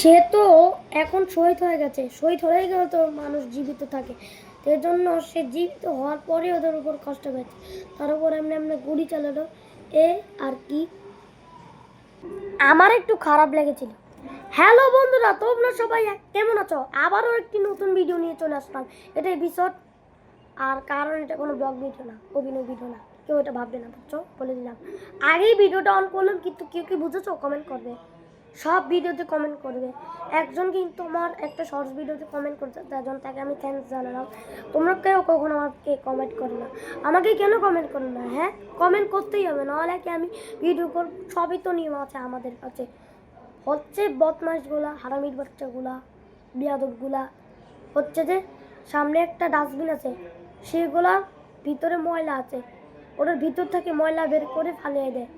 সে তো এখন শহীদ হয়ে গেছে। শহীদ হয়ে গেলে তো মানুষ জীবিত থাকে। এর জন্য সে জীবিত হওয়ার পরে ওদের উপর কষ্ট পেয়েছে তার উপর এমনি এমনি গুলি চালালো। এ আর কি? আমার একটু খারাপ লেগেছিল। হ্যালো বন্ধুরা, তোমরা সবাই কেমন আছো? আবারও একটি নতুন ভিডিও নিয়ে চলে আসলাম। এটা এপিসোড আর কারণ এটা কোনো ব্লগ ভিডিও না, অভিনয় ভিডিও না। কেউ এটা ভাববে না, বুঝছ? বলে দিলাম। আগেই ভিডিওটা অন করলাম, কিন্তু কেউ কি বুঝেছ? কমেন্ট করবে। সব ভিডিওতে কমেন্ট করবে। একজন কিন্তু আমার একটা শর্টস ভিডিওতে কমেন্ট করতে তার জন্য তাকে আমি থ্যাঙ্কস জানালাম। তোমরা কেউ কখনো আমাকে কমেন্ট করো না। আমাকে কেন কমেন্ট করো না হ্যাঁ? কমেন্ট করতেই হবে, নাহলে কি আমি ভিডিও করব সবই তো নিয়ম আছে আমাদের কাছে। হচ্ছে বদমাশগুলা, হারামির বাচ্চাগুলা, বিয়াদবগুলা। হচ্ছে যে সামনে একটা ডাস্টবিন আছে, সেগুলার ভিতরে ময়লা আছে। ওটার ভিতর থেকে ময়লা বের করে ফালিয়ে দেয়।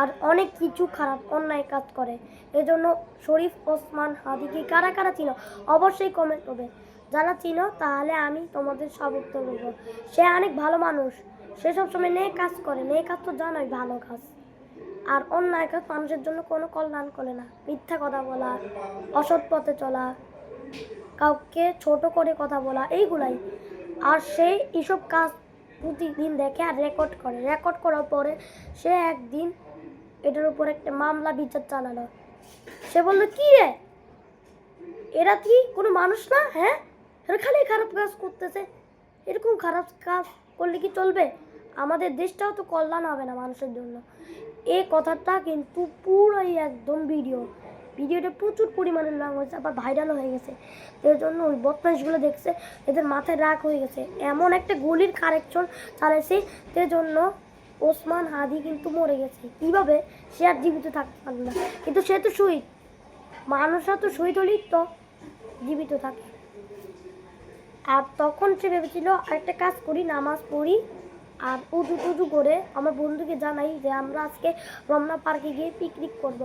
আর অনেক কিছু খারাপ অন্যায় কাজ করে। এজন্য শরীফ ওসমান হাদিকে কারা কারা চিনো? অবশ্যই কমেন্ট করবে। যারা চিনো, তাহলে আমি তোমাদের সব উত্তর দেবো সে অনেক ভালো মানুষ। সে সবসময় নে কাজ করে। নে কাজ তো জানোই, ভালো কাজ। আর অন্যায় কাজ মানুষের জন্য কোনো কল্যাণ করে না। মিথ্যা কথা বলা, অসৎ পথে চলা, কাউকে ছোট করে কথা বলা, এইগুলাই। আর সে এইসব কাজ প্রতিদিন দেখে আর রেকর্ড করে। রেকর্ড করার পরে সে একদিন এটার উপর একটা মামলা, বিচার চালালো সে বলল, কি রে? এরা কি? কোনো মানুষ না? হ্যাঁ? এরা খালি খারাপ কাজ করতেছে। এরকম খারাপ কাজ করলে কি চলবে? আমাদের দেশটাও তো কল্যাণ হবে না মানুষের জন্য। এই কথাটা কিন্তু পুরোই একদম ভিডিও। ভিডিওটা প্রচুর পরিমাণে নাম হয়েছে, আবার ভাইরালও হয়ে গেছে। এর জন্য ওই বদমাইশগুলো দেখছে, এদের মাথায় রাগ হয়ে গেছে। এমন একটা গলির কারেকশন চালাইছে, এর জন্য ওসমান হাদি কিন্তু মরে গেছে। কীভাবে? সে আর জীবিত থাকতে পারবে না। কিন্তু সে তো শহীদ। মানুষরা তো শহীদ হলেই তো জীবিত থাকে। আর তখন সে ভেবেছিল একটা কাজ করি, নামাজ পড়ি আর উজু টুজু করে আমার বন্ধুকে জানাই যে আমরা আজকে রমনা পার্কে গিয়ে পিকনিক করব।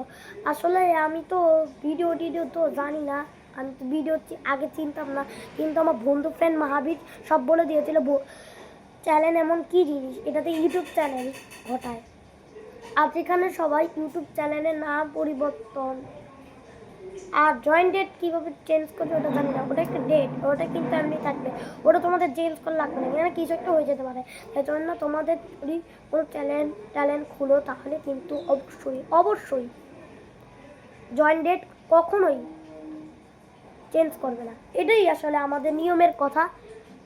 আসলে আমি তো ভিডিও টিডিও তো জানি না। আমি তো ভিডিও আগে চিনতাম না। কিন্তু আমার বন্ধু ফ্রেন্ড মাহাবীর সব বলে দিয়েছিল চ্যানেল এমন কি জিনিস? এটাতে ইউটিউব চ্যানেল ঘটায়। আর যেখানে সবাই ইউটিউব চ্যানেলের নাম পরিবর্তন। আর জয়েন্ট ডেট কীভাবে চেঞ্জ করবে ওটা জানি না। ওটা একটা ডেট ওটা কিন্তু এমনি থাকবে। ওটা তোমাদের চেঞ্জ করা লাগবে না। এখানে কিছু একটা হয়ে যেতে পারে। সেই জন্য তোমাদের যদি কোনো ট্যালেন্ট ট্যালেন্ট খুলো, তাহলে কিন্তু অবশ্যই অবশ্যই জয়েন্ট ডেট কখনোই চেঞ্জ করবে না। এটাই আসলে আমাদের নিয়মের কথা।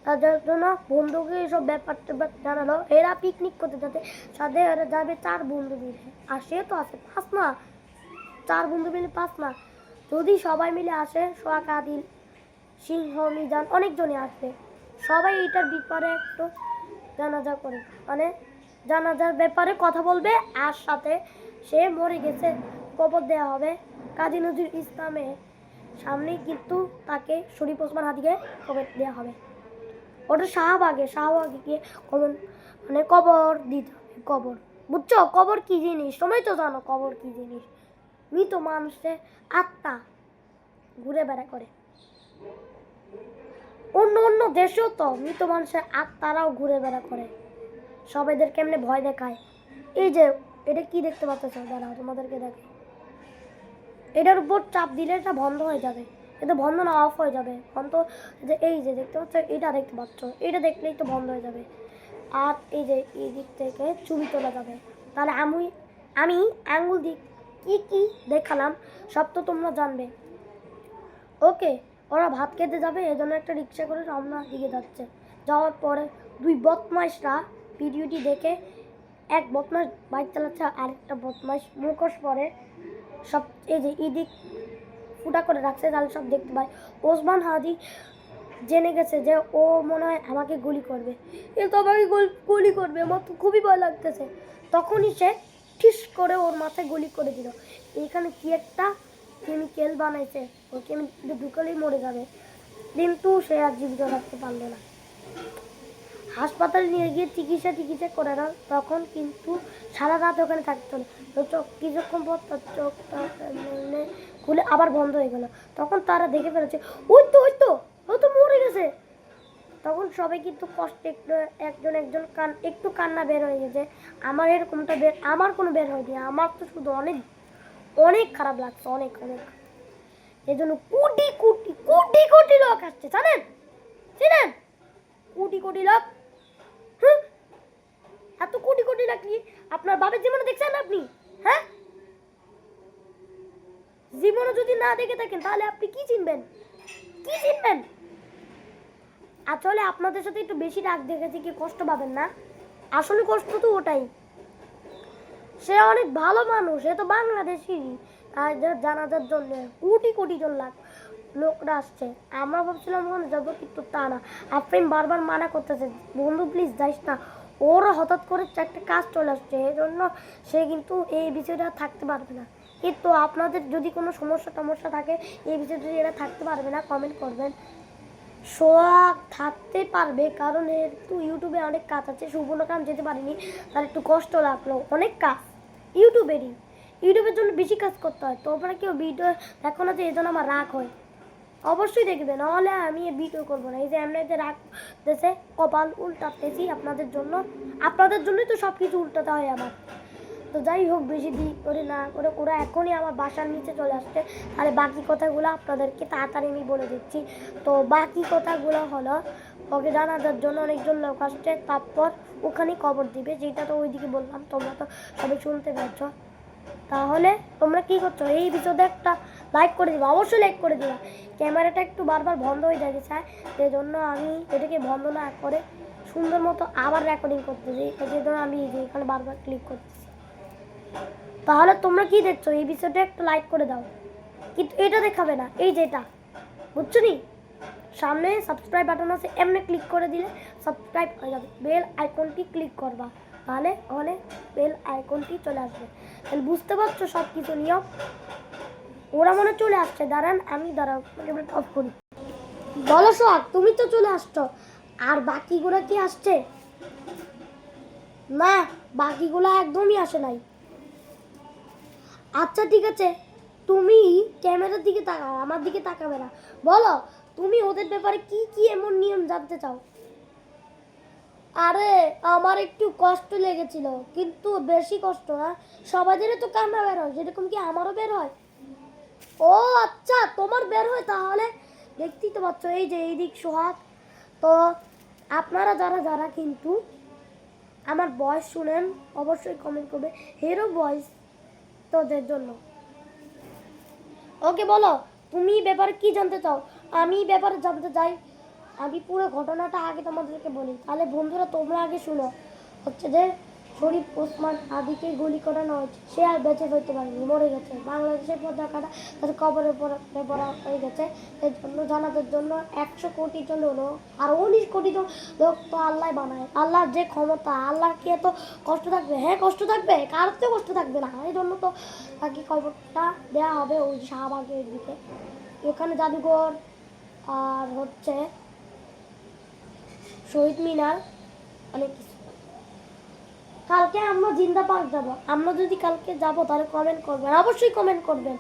তাদের জন্য বন্ধুকে এসব ব্যাপারটা জানালো। এরা পিকনিক করতে যাতে সাথে এরা যাবে চার বন্ধু মিলে। আর সে তো আছে পাঁচ না? চার বন্ধু মিলে পাঁচ না? যদি সবাই মিলে আসে, সোহাগ, আদিল, সিংহ, মিজান, অনেকজনই আসবে। সবাই এইটার ব্যাপারে একটু জানাজা করে। মানে জানাজার ব্যাপারে কথা বলবে আর সাথে সে মরে গেছে, কবর দেওয়া হবে কাজী নজরুল ইসলামের সামনেই কিন্তু তাকে শরীফ ওসমান হাদিকে কবর দেওয়া হবে। ওটা শাহবাগে শাহবাগে গিয়ে কবর মানে কবর দিতে হবে, কবর। বুঝছ? কবর কি জিনিস? সময় তো জানো কবর কি জিনিস। মৃত মানুষের আত্মা ঘুরে বেড়া করে। অন্য অন্য দেশেও তো মৃত মানুষের আত্মারাও ঘুরে বেড়া করে। সব এদের কেমনে ভয় দেখায়? এই যে, এটা কি দেখতে পাচ্ছ? দাঁড়াও, তোমাদেরকে দেখে এটার উপর চাপ দিলে এটা বন্ধ হয়ে যাবে। এটা বন্ধ না অফ হয়ে যাবে। বন্ধ যে এই যে দেখতে পাচ্ছ, এটা দেখতে পাচ্ছ। এটা দেখলেই তো বন্ধ হয়ে যাবে। আর এই যে এই দিক থেকে ছবি তোলা যাবে। তাহলে আমি আমি আঙ্গুল দিক কি কি দেখালাম, সব তো তোমরা জানবে। ওকে, ওরা ভাত খেতে যাবে এই জন্য একটা রিক্সা করে রমনার দিকে যাচ্ছে। যাওয়ার পরে দুই বদমাইশরা ভিডিওটি দেখে এক বদমাস বাইক চালাচ্ছে আরেকটা বদমাস মুখোশ পরে সব এই যে এদিক ফুটা করে রাখছে, তাহলে সব দেখতে পায়। ওসমান হাদি জেনে গেছে যে ও মনে হয় আমাকে গুলি করবে। এ তো আমাকে গুলি করবে, আমার তো খুবই ভয় লাগতেছে। তখনই সে ঠিস করে ওর মাথায় গুলি করে দিল। এখানে কি একটা কেমিক্যাল বানাইছে, ওই কেমিক্যাল ঢুকালেই মরে যাবে। কিন্তু সে আর জীবিত রাখতে পারল না। হাসপাতালে নিয়ে গিয়ে চিকিৎসা চিকিৎসা করে না, তখন কিন্তু সারা রাত ওখানে থাকতো না। তো চোখ কিছুক্ষণ পর তার চোখটা মানে খুলে আবার বন্ধ হয়ে গেল। তখন তারা দেখে ফেলেছে, ওই তো ওই তো, ও তো মরে গেছে। তখন সবাই কিন্তু কষ্টে একটু একজন একজন কান, একটু কান্না বের হয়ে গেছে। আমার এরকমটা বের, আমার কোনো বের হয়নি। আমার তো শুধু অনেক অনেক খারাপ লাগছে, অনেক অনেক। এই জন্য কোটি কোটি কোটি কোটি লোক আসছে, জানেন? জানেন? কোটি কোটি লোক এত কোটি কোটি কি আপনার বাবার জীবনে দেখছেন আপনি? হ্যাঁ? জীবনে যদি না দেখে থাকেন, তাহলে আপনি কি চিনবেন? কি চিনবেন? আসলে আপনাদের সাথে একটু বেশি রাগ দেখেছি, কি কষ্ট পাবেন না? আসলে কষ্ট তো ওটাই। সে অনেক ভালো মানুষ, সে তো বাংলাদেশি। জানাজার জন্য কোটি কোটি জন লাখ লোকরা আসছে। আমরা ভাবছিলাম ওখানে যাব কিন্তু তা না। আফরিন বারবার মানা করতেছে, বন্ধু প্লিজ যাইস না। ওর হঠাৎ করে একটা কাজ চলে আসছে, এই জন্য সে কিন্তু এই বিষয়টা থাকতে পারবে না। কিন্তু আপনাদের যদি কোনো সমস্যা টমস্যা থাকে, এই বিষয়টা এরা থাকতে পারবে না কমেন্ট করবেন। সোহাগ থাকতে পারবে, কারণ একটু ইউটিউবে অনেক কাজ আছে সুবর্ণকাম যেতে পারিনি, তার একটু কষ্ট লাগল, অনেক কাজ। ইউটিউবেরই ইউটিউবের জন্য বেশি কাজ করতে হয় তোমরা কেউ ভিডিও দেখো না যে এই জন্য আমার রাগ হয়। অবশ্যই দেখবে নাহলে আমি ভিডিও করব না। এই যে এমনিতে রাগ দেশে কপাল উল্টাতেছি আপনাদের জন্য। আপনাদের জন্যই তো সব কিছু উল্টাতে হয় আমার। তো যাই হোক, বেশি দেরি করে না করে, ওরা এখনই আমার বাসার নিচে চলে আসছে। তাহলে বাকি কথাগুলো আপনাদেরকে তাড়াতাড়ি আমি বলে দিচ্ছি। তো বাকি কথাগুলো হলো, ওকে জানাজার জন্য অনেকজন লোক আসছে, তারপর ওখানেই কবর দিবে। যেটা তো ওইদিকে বললাম, তোমরা তো সবাই শুনতে পাচ্ছ। তাহলে তোমরা কি করছ? এই ভিডিওতে একটা লাইক করে দিবা, অবশ্যই লাইক করে দিবা। ক্যামেরাটা একটু বারবার বন্ধ হয়ে যাচ্ছে স্যার সেই জন্য আমি এটাকে বন্ধ না করে সুন্দর মতো আবার রেকর্ডিং করতেছি এই জন্য আমি এখানে বারবার ক্লিক করতেছি। তাহলে তোমরা কি দেখছ? এই বিষয়টা একটু লাইক করে দাও। কিন্তু এটা দেখাবে না, এই যেটা বুঝছ নি? সামনে সাবস্ক্রাইব বাটন আছে, এমনি ক্লিক করে দিলে সাবস্ক্রাইব হয়ে যাবে। বেল আইকনটি ক্লিক করবা, তাহলে ওখানে বেল আইকনটি চলে আসবে। তাহলে বুঝতে পারছ সব কিছু নিয়ম? ওরা মনে চলে আসছে। দাঁড়ান, আমি দাঁড়াও অফ করি। বলো সোহাগ, তুমি তো চলে আসছো। আর বাকিগুলো কি আসছে? না, বাকিগুলো একদমই আসে নাই। আচ্ছা ঠিক আছে, তুমি ক্যামেরার দিকে তাকাও আমার দিকে তাকাবে না। বলো, তুমি ওদের ব্যাপারে কি কি এমন নিয়ম জানতে চাও? আরে, আমার একটু কষ্ট লেগেছিল, কিন্তু বেশি কষ্ট না সবাইদেরই তো কান্না বের হয়, যেরকম কি আমারও বের হয়? ও আচ্ছা তোমার বের হয় তাহলে। দেখতেই তো পাচ্ছ, এই যে এই দিক সোহাগ। তো আপনারা যারা যারা কিন্তু আমার বয়স শুনেন, অবশ্যই কমেন্ট করবে। হেরো বয়স তোদের জন্য। ওকে, বলো, তুমি ব্যাপারে কি জানতে চাও? আমি ব্যাপারে জানতে চাই। আমি পুরো ঘটনাটা আগে তোমাদেরকে বলি। তাহলে বন্ধুরা, তোমরা আগে শুনো। হচ্ছে যে শরীফ, ওসমান আদিকে গুলি করানো হয়েছে সে আর বেঁচে ফিরতে পারেনি, মরে গেছে। বাংলাদেশের পতাকাটা তার পরে পড়া হয়ে গেছে। এর জন্য জানাদের জন্য একশো কোটি জন হলো, আর উনিশ কোটি জন লোক তো আল্লাহ বানায়। আল্লাহর যে ক্ষমতা, আল্লাহর কি এত কষ্ট থাকবে? হ্যাঁ কষ্ট থাকবে কার তো কষ্ট থাকবে না। এই জন্য তো বাকি খবরটা দেওয়া হবে ওই শাহবাগের দিকে। এখানে জাদুঘর, আর হচ্ছে শহীদ মিনার, অনেক কিছু। কালকে আমরা জিন্দা পার্ক যাব। আমরা যদি কালকে যাব, তাহলে কমেন্ট করবেন। অবশ্যই কমেন্ট করবেন।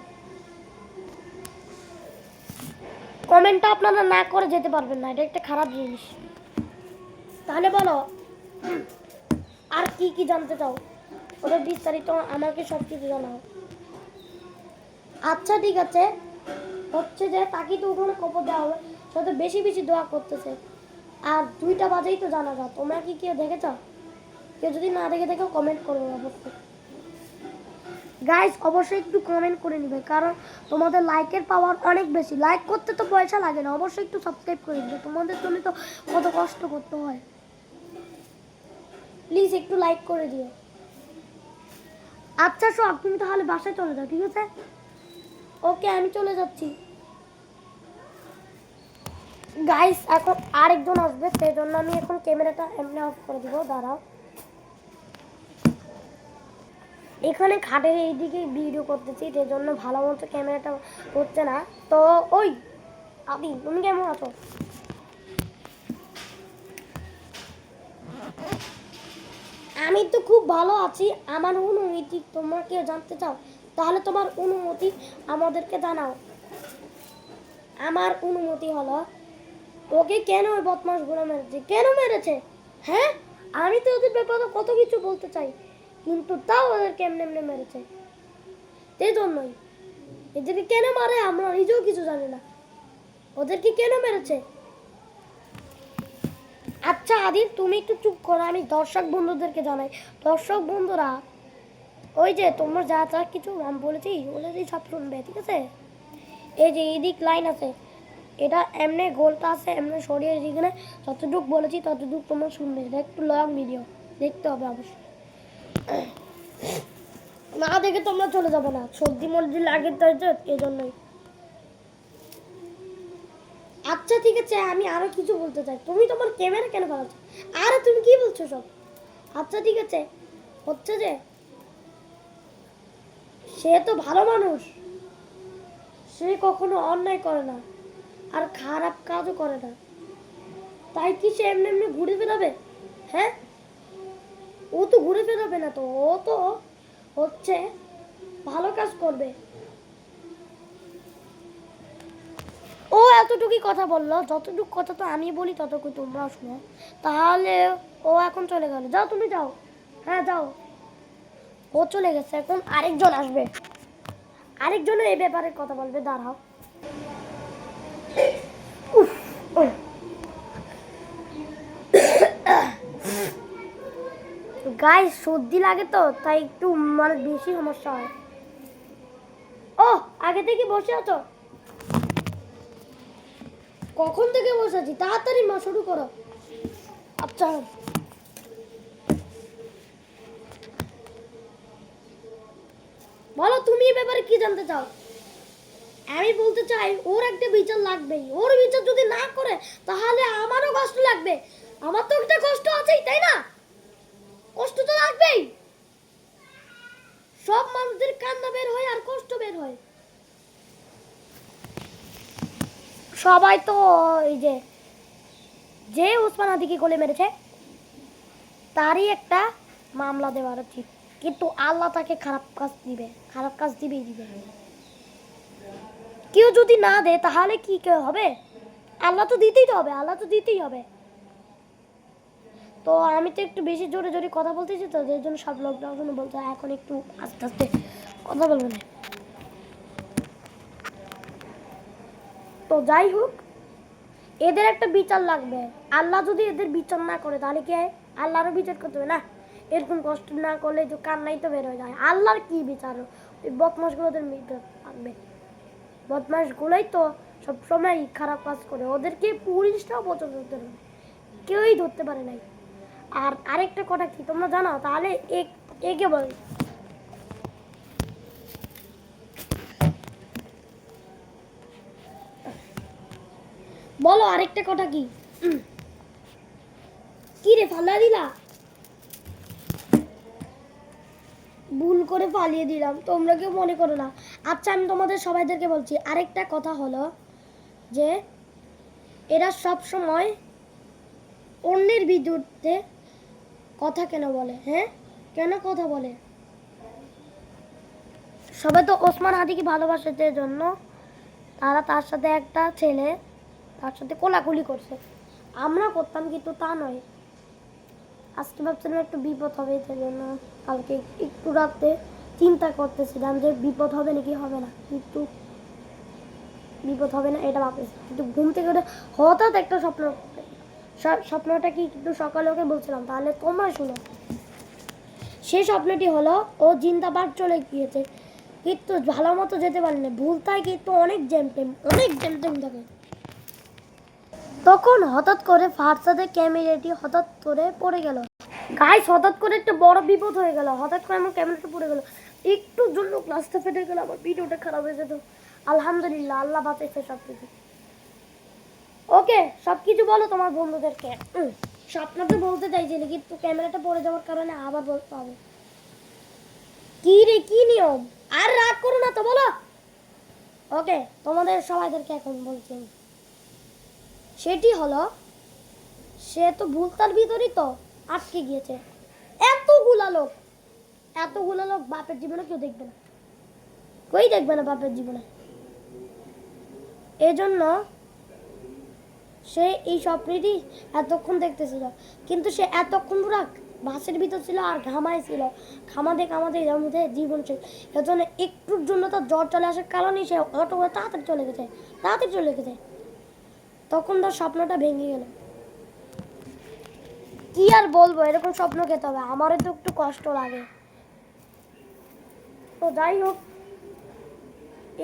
কমেন্টটা আপনারা না করে যেতে পারবেন না, এটা একটা খারাপ জিনিস। তাহলে বলো, আর কি কি জানতে চাও? ওটা বিস্তারিত আমাকে সব কিছু জানাও। আচ্ছা ঠিক আছে। হচ্ছে যে তাকে তো উঠোনে কবর দেওয়া হবে। সে তো বেশি বেশি দোয়া করতেছে। আর দুইটা বাজেই তো জানা যাও তোমরা কি কেউ দেখেছ? কেউ যদি না দেখে দেখো কমেন্ট করবে অবশ্যই। গাইস অবশ্যই একটু কমেন্ট করে নিবে, কারণ তোমাদের লাইকের পাওয়ার অনেক বেশি। লাইক করতে তো পয়সা লাগে না, অবশ্যই একটু সাবস্ক্রাইব করে দিবে তোমাদের জন্য তো কত কষ্ট করতে হয়। প্লিজ একটু লাইক করে দিও। আচ্ছা সব তুমি তাহলে বাসায় চলে যাও, ঠিক আছে? ওকে আমি চলে যাচ্ছি। গাইস এখন আরেকজন আসবে, সেই জন্য আমি এখন ক্যামেরাটা এমনি অফ করে দিব, দাঁড়াও। এখানে খাটের এইদিকে ভিডিও করতেছি সেই জন্য ভালো মতো ক্যামেরাটা হচ্ছে না। তো ওই, আদি, তুমি কেমন আছো? আমি তো খুব ভালো আছি। আমার অনুমতি, তোমরা কেউ জানতে চাও? তাহলে তোমার অনুমতি আমাদেরকে জানাও। আমার অনুমতি হলো, ওকে কেন ওই বদমাসগুলো মেরেছে? কেন মেরেছে? হ্যাঁ? আমি তো ওদের ব্যাপারে কত কিছু বলতে চাই। কিন্তু তাও ওদের কেমনে এমনি মেরেছে। সেই জন্যই। এদেরকে কেন মারে আমরা নিজেও কিছু জানি না। ওদেরকে কেন মেরেছে? আচ্ছা আদিল, তুমি একটু চুপ করো, আমি দর্শক বন্ধুদেরকে জানাই। দর্শক বন্ধুরা, ওই যে তোমার যা যা কিছু আমি বলেছি বলেছি সব শুনবে, ঠিক আছে? এই যে এদিক লাইন আছে, এটা এমনি গোলটা আছে, এমনি সরিয়ে এদিকে যতটুকু বলেছি ততটুকু তোমরা শুনবে। এটা একটু লং ভিডিও দেখতে হবে অবশ্যই। না দেখে তোমরা চলে যাবে না। সর্দি মর্দি লাগে তো এই জন্যই। আচ্ছা ঠিক আছে, আমি আরও কিছু বলতে চাই। তুমি তোমার ক্যামেরা কেন বানাচ্ছ? আরে, তুমি কি বলছো সব? আচ্ছা ঠিক আছে। হচ্ছে যে, সে তো ভালো মানুষ। সে কখনো অন্যায় করে না, আর খারাপ কাজও করে না। তাই কি সে এমনি এমনি ঘুরে ফেরাবে হ্যাঁ? ও তো ঘুরে ফেরাবে না তো, ও তো হচ্ছে ভালো কাজ করবে। ও এতটুকুই কথা বলল, যতটুকু কথা তো আমি বলি ততটুকু তোমরাও শুনো। তাহলে ও এখন চলে গেল। যাও তুমি যাও। হ্যাঁ যাও। ও চলে গেছে, এখন আরেকজন আসবে। আরেকজনও এই ব্যাপারে কথা বলবে, দাঁড়াও। গায়ে সর্দি লাগে তো, তাই একটু মানে বেশি সমস্যা হয়। ও আগে থেকে বসে আছো? কখন থেকে বসে আছি? তাড়াতাড়ি মা, শুরু করো। আচ্ছা। বলো, তুমি এই ব্যাপারে কি জানতে চাও? আমি বলতে চাই, ওর একটা বিচার লাগবেই। ওর বিচার যদি না করে, তাহলে আমারও কষ্ট লাগবে। আমার তো একটা কষ্ট আছেই, তাই না? কষ্ট তো লাগবেই। সব মানুষদের কান্না বের হয় আর কষ্ট বের হয়। সবাই তো এই যে যে ওসমান আদিকে গলে মেরেছে, তারই একটা মামলা দেওয়ার উচিত কিন্তু আল্লাহ তাকে খারাপ কাজ দিবে, খারাপ কাজ দিবেই দিবে। কেউ যদি না দেয়, তাহলে কি কেউ হবে? আল্লাহ তো দিতেই তো হবে, আল্লাহ তো দিতেই হবে। তো আমি তো একটু বেশি জোরে জোরে কথা বলতেছি তো, যে জন্য সব জন্য বলতে এখন একটু আস্তে আস্তে কথা বলব না। তো যাই হোক, এদের একটা বিচার লাগবে। আল্লাহ যদি এদের বিচার না করে, তাহলে কি আল্লাহরও বিচার করতে হবে না? এরকম কষ্ট না করলে তো কান্নাই তো বের হয়ে যায়। আল্লাহর কি বিচার? ওই বদমাসগুলোদের বিচার লাগবে। বদমাসগুলোই তো সবসময় খারাপ কাজ করে। ওদেরকে পুলিশটাও পছন্দ করতে হবে। কেউই ধরতে পারে নাই। আর আরেকটা কথা কি, তোমরা জানো? তাহলে এক- বল। বলো আরেকটা কথা কি। কি রে ফালা দিলা? ভুল করে পালিয়ে দিলাম, তোমরা কেউ মনে করো না। আচ্ছা আমি তোমাদের সবাইদেরকে বলছি, আরেকটা কথা হলো যে, এরা সব সময় অন্যের বিরুদ্ধে কথা কেন বলে হ্যাঁ? কেন কথা বলে? সবাই তো ওসমান হাদিকে ভালোবাসাতে জন্য তারা তার সাথে একটা ছেলে, তার সাথে কোলাকুলি করছে। আমরা করতাম কিন্তু তা নয়। আজকে ভাবছিলাম একটু বিপদ হবে সেই জন্য কালকে একটু রাতে চিন্তা করতেছিলাম যে বিপদ হবে নাকি হবে না। কিন্তু বিপদ হবে না, এটা ভাবতেছি। কিন্তু ঘুম থেকে উঠে হঠাৎ একটা স্বপ্ন স্বপ্নটা কি কিন্তু সকালে ওকে বলছিলাম, তাহলে তোমরা শুনো। সেই স্বপ্নটি হলো, ও জিন্দাবাদ চলে গিয়েছে। কিন্তু ভালো মতো যেতে পারেনি। ভুলতায় কিন্তু অনেক জ্যাম টেম অনেক জ্যাম টেম থাকে। তখন হঠাৎ করে ফারসাদের ক্যামেরাটি হঠাৎ করে পড়ে গেল। গাইস হঠাৎ করে একটা বড় বিপদ হয়ে গেল। হঠাৎ করে আমার ক্যামেরাটা পড়ে গেল। একটু জন্য গ্লাসটা ফেটে গেল, আমার ভিডিওটা খারাপ হয়ে যেত। আলহামদুলিল্লাহ, আল্লাহ বাঁচাইছে সব কিছু ওকে সব কিছু বলো তোমার বন্ধুদেরকে। উম, স্বপ্নটা বলতে চাইছিলে কিন্তু ক্যামেরাটা পড়ে যাওয়ার কারণে আবার বলতে হবে কি রে কি নিয়ম? আর রাগ করো না তো বলো। ওকে তোমাদের সবাইদেরকে এখন বলছি সেটি হলো সে তো ভুলতার ভিতরই তো আটকে গিয়েছে। এতগুলা লোক এতগুলা লোক বাপের জীবনে কেউ দেখবে না। কই দেখবে না বাপের জীবনে। এজন্য সে এই স্বপ্নটি এতক্ষণ দেখতেছিল। কিন্তু সে এতক্ষণ রাখ বাসের ভিতর ছিল আর ঘামায় ছিল। ঘামাতে ঘামাতে এর মধ্যে জীবন শেষ। এর জন্য একটুর জন্য তার জ্বর চলে আসার কারণেই সে অটো করে তাড়াতাড়ি চলে গেছে, তাড়াতাড়ি চলে গেছে। তখন তার স্বপ্নটা ভেঙে গেল। কি আর বলব, এরকম স্বপ্ন খেতে হবে। আমারও তো একটু কষ্ট লাগে। তো যাই হোক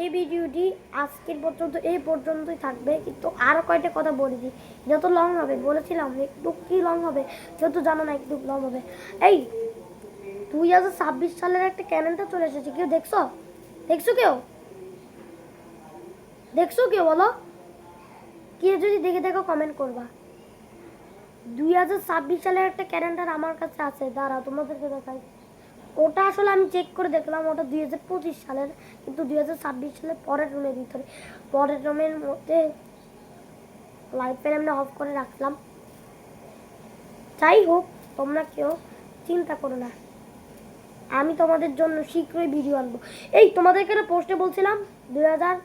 এই ভিডিওটি আজকের পর্যন্ত, এই পর্যন্তই থাকবে। কিন্তু আরও কয়টা কথা বলে দিই। যত লং হবে, বলেছিলাম একটু কী লং হবে, যত জানো না একটু লং হবে। এই, দুই হাজার ছাব্বিশ সালের একটা ক্যালেন্ডার চলে এসেছে। কেউ দেখছ? দেখছ কেউ? দেখছ কেউ বলো? কেউ যদি দেখে দেখো কমেন্ট করবা। দুই হাজার ছাব্বিশ সালের একটা ক্যালেন্ডার আমার কাছে আছে। দাঁড়া তোমাদেরকে দেখাই। ওটা আসলে আমি চেক করে দেখলাম, ওটা দুই হাজার পঁচিশ সালের, কিন্তু দুই হাজার ছাব্বিশ সালের পরের রুমের ভিতরে, পরের রুমের মধ্যে লাইট ফ্যান আমরা অফ করে রাখলাম। যাই হোক, তোমরা কেউ চিন্তা করো না। আমি তোমাদের জন্য শীঘ্রই ভিডিও আনব। এই, তোমাদেরকে না পোস্টে বলছিলাম, দুই হাজার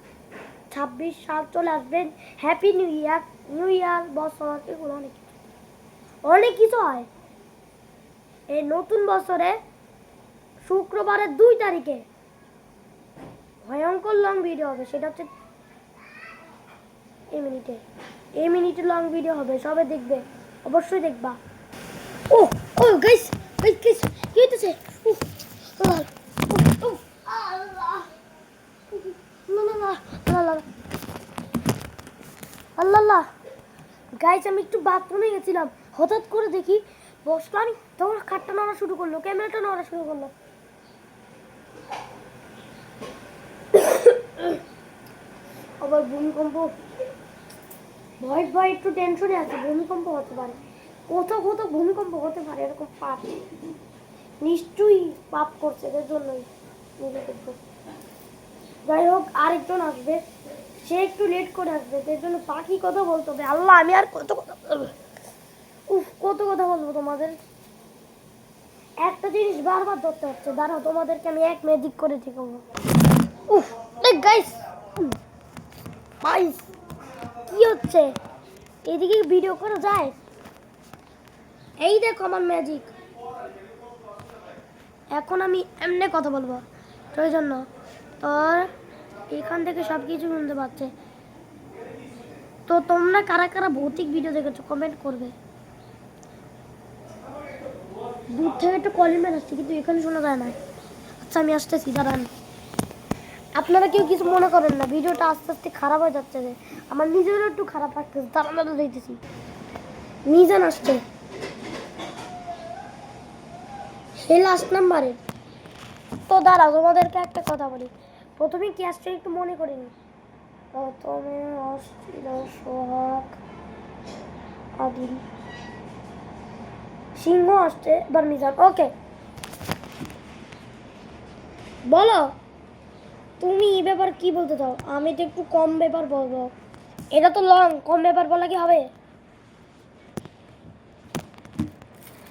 ছাব্বিশ সাল চলে আসবেন happy new year new year বছর, এগুলো অনেক অনেক কিছু হয়। এই নতুন বছরে শুক্রবারের দুই তারিখে। ভয়ঙ্কর লং ভিডিও হবে, সেটা হচ্ছে এই মিনিটে। এই মিনিটে লং ভিডিও হবে, সবে দেখবে, অবশ্যই দেখবা। ও ও গাইস গাইস গাইস কি হইতেছে? আল্লাহ গাইস আমি একটু বাথরুমে গেছিলাম, হঠাৎ করে দেখি, বসলাম, তখন খাটটা নড়া শুরু করল ক্যামেরাটা নড়া শুরু করল। আবার ভূমিকম্প ভয় ভয়, একটু টেনশনে আছে ভূমিকম্প হতে পারে। কোথাও কোথাও ভূমিকম্প হতে পারে, এরকম পাপ। নিশ্চয়ই পাপ করছে, এদের জন্যই। যাই হোক, আরেকজন আসবে। সে একটু লেট করে আসবে এর জন্য পাখি কথা বলতে হবে? আল্লাহ, আমি আর কত কথা বলব? উফ, কত কথা বলব তোমাদের? একটা জিনিস বারবার ধরতে হচ্ছে। দাঁড়াও, তোমাদেরকে আমি এক ম্যাজিক করে দেখাবো। উফ গাইস গাইস কি হচ্ছে? এদিকে ভিডিও করা যায়? এই দেখো আমার ম্যাজিক এখন আমি এমনি কথা বলব তো এই জন্য। তোর এখান থেকে সব কিছু শুনতে পাচ্ছে। তো তোমরা কারা কারা ভৌতিক ভিডিও দেখেছ কমেন্ট করবে। দূর থেকে একটু কলিমের আসছে, কিন্তু এখানে শোনা যায় না। আচ্ছা আমি আসতেছি, দাঁড়ান। আপনারা কেউ কিছু মনে করেন না, ভিডিওটা আস্তে আস্তে খারাপ হয়ে যাচ্ছে যে আমার নিজেরও একটু খারাপ লাগতেছে, দাঁড়ান দিতেছি মিজান আসছে। সে লাস্ট নাম্বারের তো দাঁড়াও, তোমাদেরকে একটা কথা বলি। প্রথমে কি আসছে একটু মনে করে নি প্রথমে আসছিল সোহাগ, আদিল। সিংহ আসছে, এবার মিজান। ওকে বলো। তুমি এই ব্যাপার কি বলতে চাও? আমি তো একটু কম ব্যাপার বলব। এটা তো লং, কম ব্যাপার বলা কি হবে?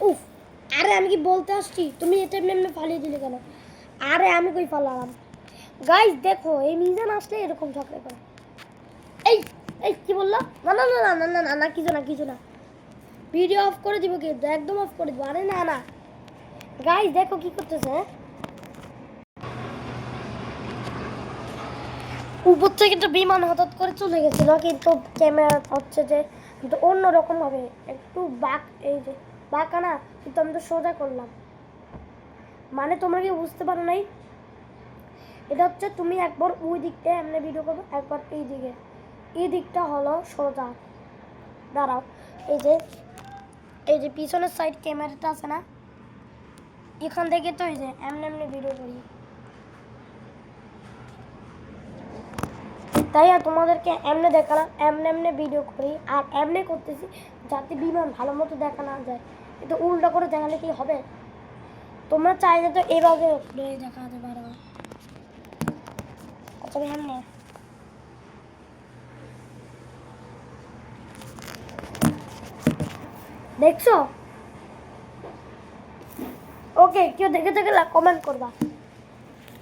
উফ, আরে আমি কি বলতে আসছি? তুমি এটা এমনি ফালিয়ে দিলে কেন? আরে আমি কই পালালাম গাইজ দেখো, এই মিজান আসলে এরকম ঝগড়া করে। এই এই, কি বলল? না না না না না না না কিছু না কিছু না। ভিডিও অফ করে দিব কি একদম অফ করে দিব। আরে না না। গাইজ দেখো কি করতেছে হ্যাঁ? উপর থেকে একটা বিমান হঠাৎ করে চলে গেছিল, কিন্তু ক্যামেরা হচ্ছে যে কিন্তু অন্যরকম হবে একটু বাঁক, এই যে বাঁকা না কিন্তু আমি তো সোজা করলাম। মানে তোমরা কি বুঝতে পারো নাই? এটা হচ্ছে তুমি একবার ওই দিকটা এমনি ভিডিও করবে একবার এই দিকে। এই দিকটা হলো সোজা। দাঁড়াও, এই যে এই যে পিছনের সাইড ক্যামেরাটা আছে না? এখান থেকে তো এই যে এমনি এমনি ভিডিও করি। তাই আর তোমাদেরকে এমনি দেখালাম, এমনি এমনি ভিডিও করি, আর এমনি করতেছি যাতে বিমান ভালো মতো দেখা না যায়। কিন্তু উল্টো করে দেখালে কি হবে? তোমরা চাইলে তো এভাবে দেখাতে পারো। আচ্ছা দেখছ? ওকে কেউ দেখে দেখে কমেন্ট করবা।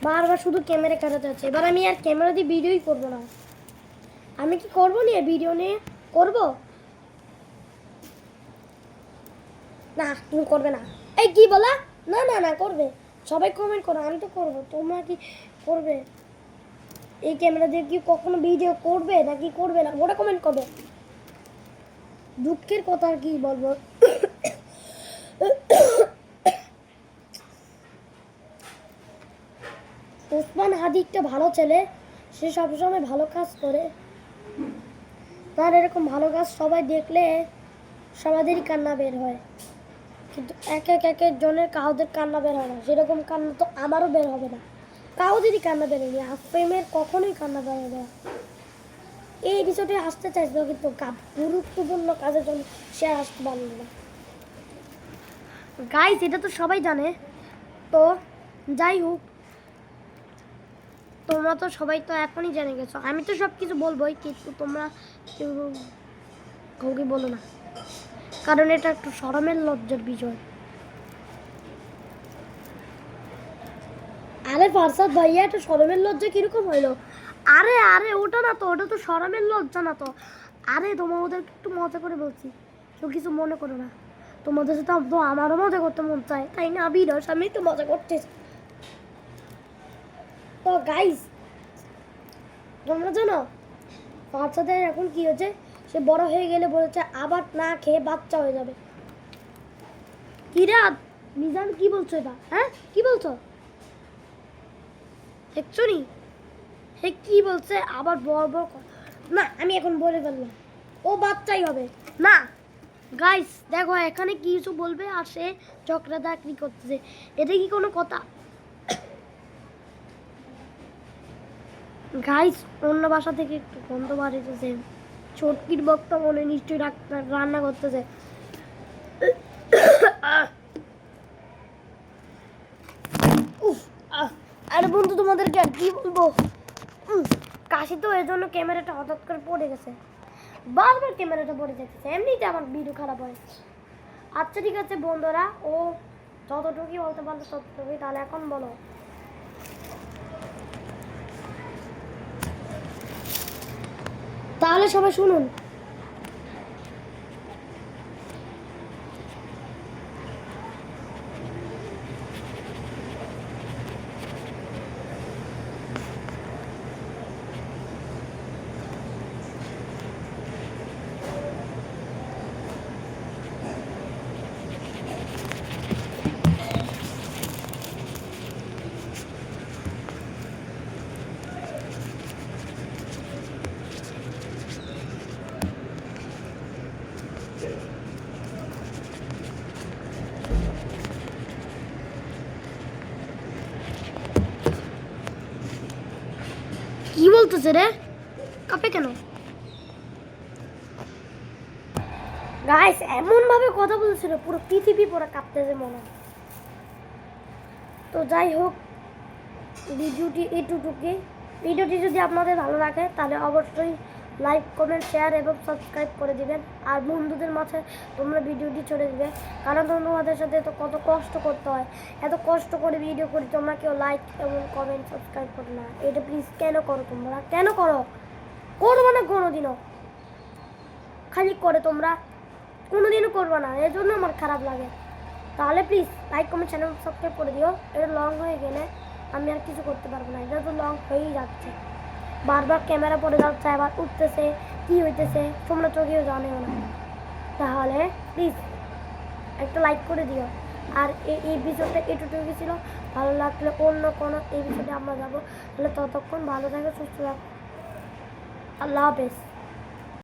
বারবার শুধু ক্যামেরা কাটাতে হচ্ছে এবার আমি আর ক্যামেরা দিয়ে ভিডিওই করব না। আমি কি করব নিয়ে ভিডিও নিয়ে? করব? না, তুমি করবে না। এই কি বলা? না না না, করবে। সবাই কমেন্ট করো, আমি তো করব। তোমরা কি করবে? এই ক্যামেরা দিয়ে কি কখনো ভিডিও করবে নাকি করবে না? ওটা কমেন্ট করবে। দুঃখের কথা আর কি বলব? ওসমান হাদিকটা ভালো ছেলে। সে সবসময় ভালো কাজ করে। তার এরকম ভালো কাজ সবাই দেখলে সবাদেরই কান্না বের হয়। কিন্তু এক এক এক জনের কাউদের কান্না বের হয় না। সেরকম কান্না তো আমারও বের হবে না। কাউদেরই কান্না বেরোয়নি হাফেমের কখনোই কান্না বের হবে এই বিষয়টি আসতে চাইছিল, কিন্তু গুরুত্বপূর্ণ কাজের জন্য সে আসতে পারল না। গাইস এটা তো সবাই জানে। তো যাই হোক তোমরা তো সবাই তো এখনই জেনে গেছো। আমি তো সব কিছু বলবোই, কিন্তু তোমরা কেউ কাউকে বলো না। কারণ এটা একটু সরমের লজ্জার বিষয় আরে ফারসাদ ভাইয়া, এটা সরমের লজ্জা কীরকম হইল? আরে আরে, ওটা না তো, ওটা তো সরমের লজ্জা না তো। আরে তোমার ওদের একটু মজা করে বলছি। কেউ কিছু মনে করো না। তোমাদের সাথে তো আমারও মজা করতে মন চায়। তাই না, বিরস? আমি একটু মজা করতেছি। তো গাইস তোমরা জানো, বাচ্চাদের এখন কি হচ্ছে? সে বড় হয়ে গেলে বলেছে, আবার না খেয়ে বাচ্চা হয়ে যাবে। কিরাত মিজান, কি বলছো এটা হ্যাঁ? কি বলছো? দেখছ নি? হে কি বলছে? আবার বড় বড় না, আমি এখন বলে ফেললাম। ও বাচ্চাই হবে। না গাইস দেখো, এখানে কিছু বলবে আর সে চক্রা চাকরি করতেছে। এটা কি কোনো কথা? গাইস অন্য বাসা থেকে একটু গন্ধ বার বাড়িতেছে। চটকির বক্তা মনে নিশ্চয়ই রান্না করতেছে। আরে বন্ধু, তোমাদেরকে আর কি বলব? কাশি তো এর জন্য ক্যামেরাটা হঠাৎ করে পড়ে গেছে। বারবার ক্যামেরাটা পড়ে যাচ্ছে এমনিতে আমার ভিডিও খারাপ হয়। আচ্ছা ঠিক আছে বন্ধুরা, ও যতটুকুই বলতে পারল ততটুকুই, তাহলে এখন বলো। তাহলে সবাই শুনুন। কি বলতেছে রে কাপে কেন? গাইস এমন ভাবে কথা বলছিল, পুরো পৃথিবী পুরো কাঁপতেছে মনে তো যাই হোক, ভিডিওটি এটুকুকে ভিডিওটি যদি আপনাদের ভালো লাগে, তাহলে অবশ্যই লাইক কমেন্ট শেয়ার এবং সাবস্ক্রাইব করে দিবেন। আর বন্ধুদের মাঝে তোমরা ভিডিওটি ছড়ে দিবে। কারণ তোমাদের সাথে তো কত কষ্ট করতে হয়। এত কষ্ট করে ভিডিও করি, তোমরা কেউ লাইক এবং কমেন্ট সাবস্ক্রাইব করো না। এটা প্লিজ কেন করো তোমরা? কেন করো? করব না কোনোদিনও। খালি করে তোমরা। কোনোদিনও করব না। এর জন্য আমার খারাপ লাগে। তাহলে please like comment channel subscribe করে দিও। এটা লং হয়ে গেলে আমি আর কিছু করতে পারব না। এটা তো লং হয়েই যাচ্ছে। বারবার ক্যামেরা পড়ে যাচ্ছে, আবার উঠতেছে, কি হইতেছে, তোমরা চোখেও জানেও না। তাহলে প্লিজ একটা লাইক করে দিও। আর এই এপিসোডটা এটুটুকু ছিল, ভালো লাগলে অন্য কোনো এপিসোডে আমরা যাব। তাহলে ততক্ষণ ভালো থাকো, সুস্থ থাকো। আল্লাহ হাফেজ।